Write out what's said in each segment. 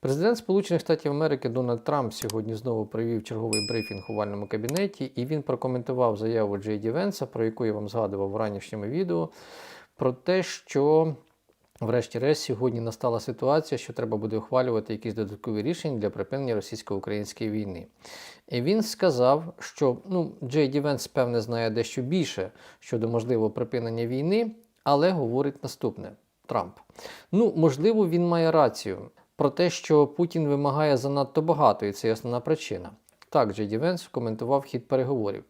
Президент Сполучених Штатів Америки Дональд Трамп сьогодні знову провів черговий брифінг у вальному кабінеті, і він прокоментував заяву Джей Ді Венса, про яку я вам згадував в ранішньому відео, про те, що. Врешті-решт, сьогодні настала ситуація, що треба буде ухвалювати якісь додаткові рішення для припинення російсько-української війни. І він сказав, що ну, Джей Ді Венс, певне, знає дещо більше щодо можливого припинення війни, але говорить наступне: Трамп. Ну, можливо, він має рацію про те, що Путін вимагає занадто багато, і це основна причина. Так, Джей Ді Венс коментував хід переговорів.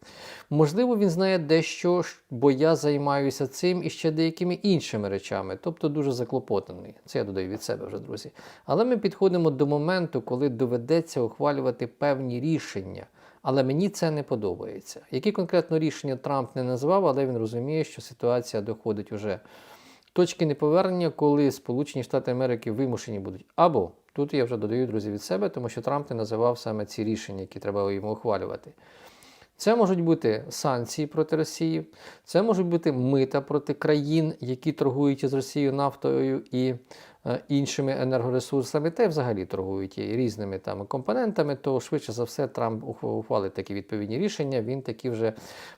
Можливо, він знає дещо, бо я займаюся цим і ще деякими іншими речами, тобто дуже заклопотаний. Це я додаю від себе вже, друзі. Але ми підходимо до моменту, коли доведеться ухвалювати певні рішення. Але мені це не подобається. Які конкретно рішення Трамп не назвав, але він розуміє, що ситуація доходить уже точки неповернення, коли Сполучені Штати Америки вимушені будуть або тут я вже додаю друзі від себе, тому що Трамп не називав саме ці рішення, які треба йому ухвалювати. Це можуть бути санкції проти Росії, це можуть бути мита проти країн, які торгують із Росією нафтою і е, іншими енергоресурсами, та й взагалі торгують і різними там компонентами, то швидше за все Трамп ух- ухвалить такі відповідні рішення. Він такі вже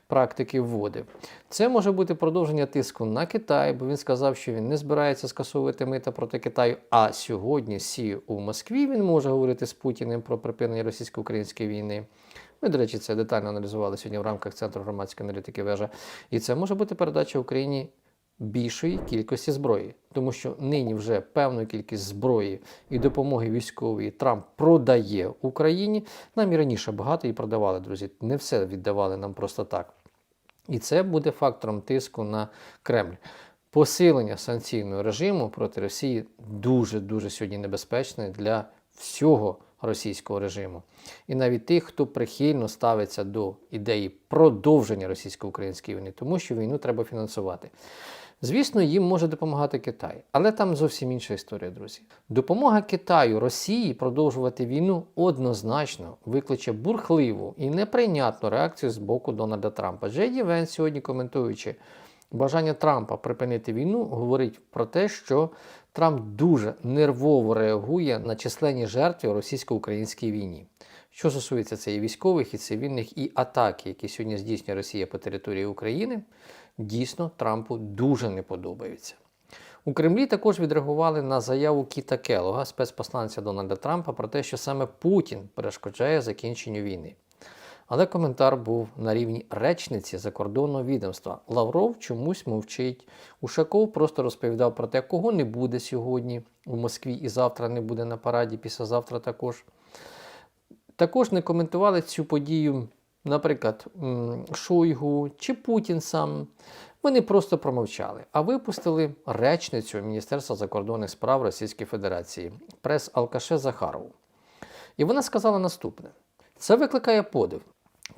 практики вводив. Це може бути продовження тиску на Китай, бо він сказав, що він не збирається скасовувати мита проти Китаю. А сьогодні сі у Москві він може говорити з Путіним про припинення російсько-української війни. Ми, до речі, це детально аналізували сьогодні в рамках Центру громадської аналітики вежа. І це може бути передача Україні більшої кількості зброї, тому що нині вже певну кількість зброї і допомоги військової Трамп продає Україні. Нам і раніше багато її продавали, друзі. Не все віддавали нам просто так. І це буде фактором тиску на Кремль. Посилення санкційного режиму проти Росії дуже дуже сьогодні небезпечне для всього російського режиму. І навіть тих, хто прихильно ставиться до ідеї продовження російсько-української війни, тому що війну треба фінансувати. Звісно, їм може допомагати Китай, але там зовсім інша історія, друзі. Допомога Китаю Росії продовжувати війну однозначно викличе бурхливу і неприйнятну реакцію з боку Дональда Трампа. Джей Ді Венс сьогодні коментуючи бажання Трампа припинити війну, говорить про те, що Трамп дуже нервово реагує на численні жертви російсько-українській війні. Що стосується це і військових, і цивільних, і атаки, які сьогодні здійснює Росія по території України, дійсно Трампу дуже не подобаються. У Кремлі також відреагували на заяву Кіта Келога, спецпосланця Дональда Трампа, про те, що саме Путін перешкоджає закінченню війни. Але коментар був на рівні речниці закордонного відомства. Лавров чомусь мовчить. Ушаков просто розповідав про те, кого не буде сьогодні у Москві і завтра не буде на параді, післязавтра також. Також не коментували цю подію, наприклад, Шойгу чи Путін сам. Вони просто промовчали, а випустили речницю Міністерства закордонних справ Російської Федерації, прес-алкаше Захарову. І вона сказала наступне: це викликає подив.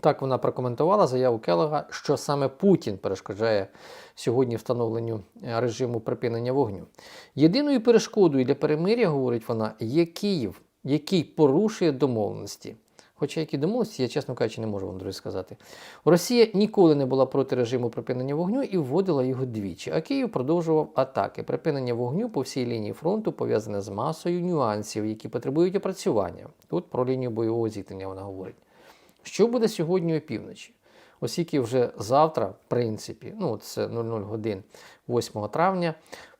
Так вона прокоментувала заяву Келога, що саме Путін перешкоджає сьогодні встановленню е, режиму припинення вогню. Єдиною перешкодою для перемиря, говорить вона, є Київ, який порушує домовленості. Хоча які домовленості, я, чесно кажучи, не можу вам друзі сказати. Росія ніколи не була проти режиму припинення вогню і вводила його двічі. А Київ продовжував атаки. Припинення вогню по всій лінії фронту пов'язане з масою нюансів, які потребують опрацювання. Тут про лінію бойового зіткнення вона говорить. Що буде сьогодні опівночі? Оскільки вже завтра, в принципі, ну це 00 годин 8 травня,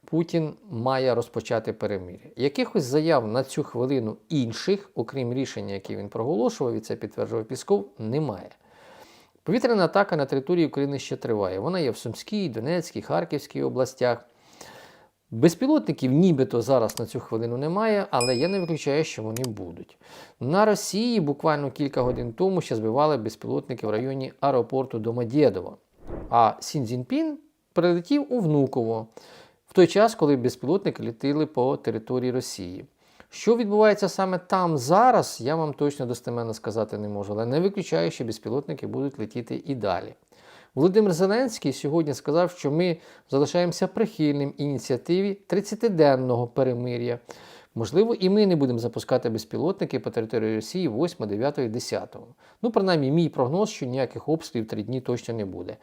Путін має розпочати перемир'я. Якихось заяв на цю хвилину інших, окрім рішення, яке він проголошував, і це підтверджував Пісков, немає. Повітряна атака на території України ще триває. Вона є в Сумській, Донецькій, Харківській областях. Безпілотників нібито зараз на цю хвилину немає, але я не виключаю, що вони будуть. На Росії буквально кілька годин тому ще збивали безпілотники в районі аеропорту Домодєдово. А Сін Цзіньпін прилетів у Внуково в той час, коли безпілотники літили по території Росії. Що відбувається саме там зараз, я вам точно достеменно сказати не можу, але не виключаю, що безпілотники будуть летіти і далі. Володимир Зеленський сьогодні сказав, що ми залишаємося прихильним ініціативі 30-денного перемир'я. Можливо, і ми не будемо запускати безпілотники по території Росії 8, 9, 10. Ну, принаймні, мій прогноз, що ніяких обстрілів три дні точно не буде.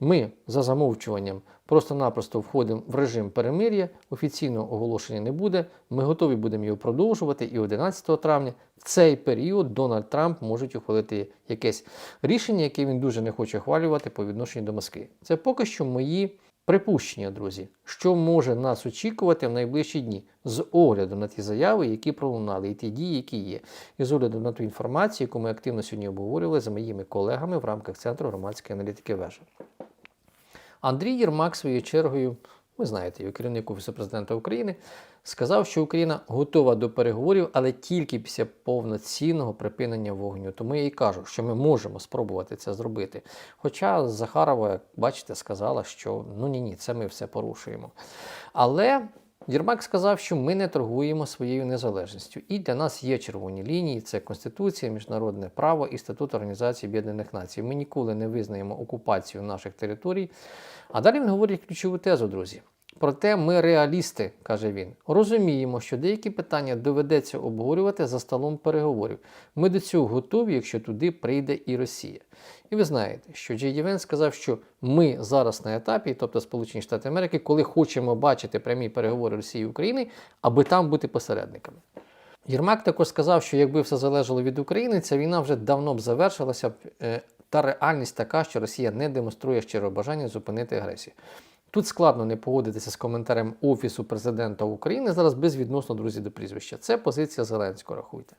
Ми за замовчуванням просто-напросто входимо в режим перемир'я, офіційного оголошення не буде. Ми готові будемо його продовжувати. І 11 травня в цей період Дональд Трамп може ухвалити якесь рішення, яке він дуже не хоче ухвалювати по відношенню до Москви. Це поки що мої припущення, друзі, що може нас очікувати в найближчі дні? З огляду на ті заяви, які пролунали, і ті дії, які є, і з огляду на ту інформацію, яку ми активно сьогодні обговорювали з моїми колегами в рамках Центру громадської аналітики Вежа. Андрій Єрмак своєю чергою, ви знаєте, його керівник Офісу президента України, сказав, що Україна готова до переговорів, але тільки після повноцінного припинення вогню. Тому я і кажу, що ми можемо спробувати це зробити. Хоча Захарова, як бачите, сказала, що ну ні, ні, це ми все порушуємо. Але Єрмак сказав, що ми не торгуємо своєю незалежністю. І для нас є червоні лінії: це Конституція, міжнародне право і статут Організації Об'єднаних Націй. Ми ніколи не визнаємо окупацію наших територій. А далі він говорить ключову тезу, друзі. Проте ми реалісти, каже він, розуміємо, що деякі питання доведеться обговорювати за столом переговорів. Ми до цього готові, якщо туди прийде і Росія. І ви знаєте, що Джей Ді сказав, що ми зараз на етапі, тобто Сполучені Штати Америки, коли хочемо бачити прямі переговори Росії і України, аби там бути посередниками. Єрмак також сказав, що якби все залежало від України, ця війна вже давно б завершилася е, Та реальність така, що Росія не демонструє щиро бажання зупинити агресію. Тут складно не погодитися з коментарем Офісу президента України зараз безвідносно, друзі, до прізвища. Це позиція Зеленського, рахуйте.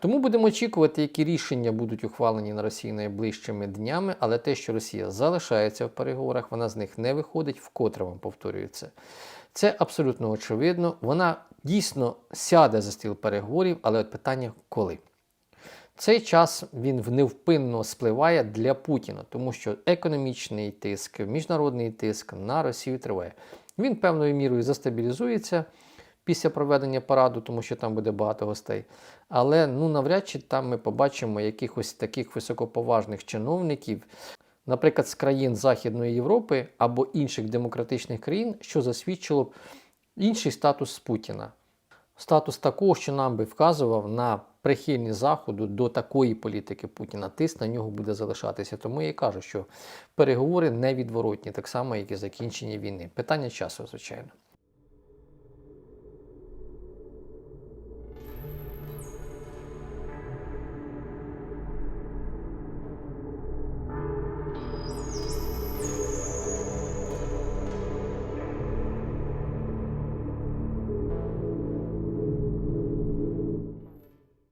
Тому будемо очікувати, які рішення будуть ухвалені на Росії найближчими днями, але те, що Росія залишається в переговорах, вона з них не виходить, вкотре вам повторюю це. Це абсолютно очевидно. Вона дійсно сяде за стіл переговорів, але от питання коли. Цей час він невпинно спливає для Путіна, тому що економічний тиск, міжнародний тиск на Росію триває. Він певною мірою застабілізується після проведення параду, тому що там буде багато гостей. Але ну навряд чи там ми побачимо якихось таких високоповажних чиновників, наприклад, з країн Західної Європи або інших демократичних країн, що засвідчило б інший статус Путіна. Статус такого, що нам би вказував на прихильність Заходу до такої політики Путіна. Тиск на нього буде залишатися. Тому я і кажу, що переговори невідворотні, так само, як і закінчення війни. Питання часу, звичайно.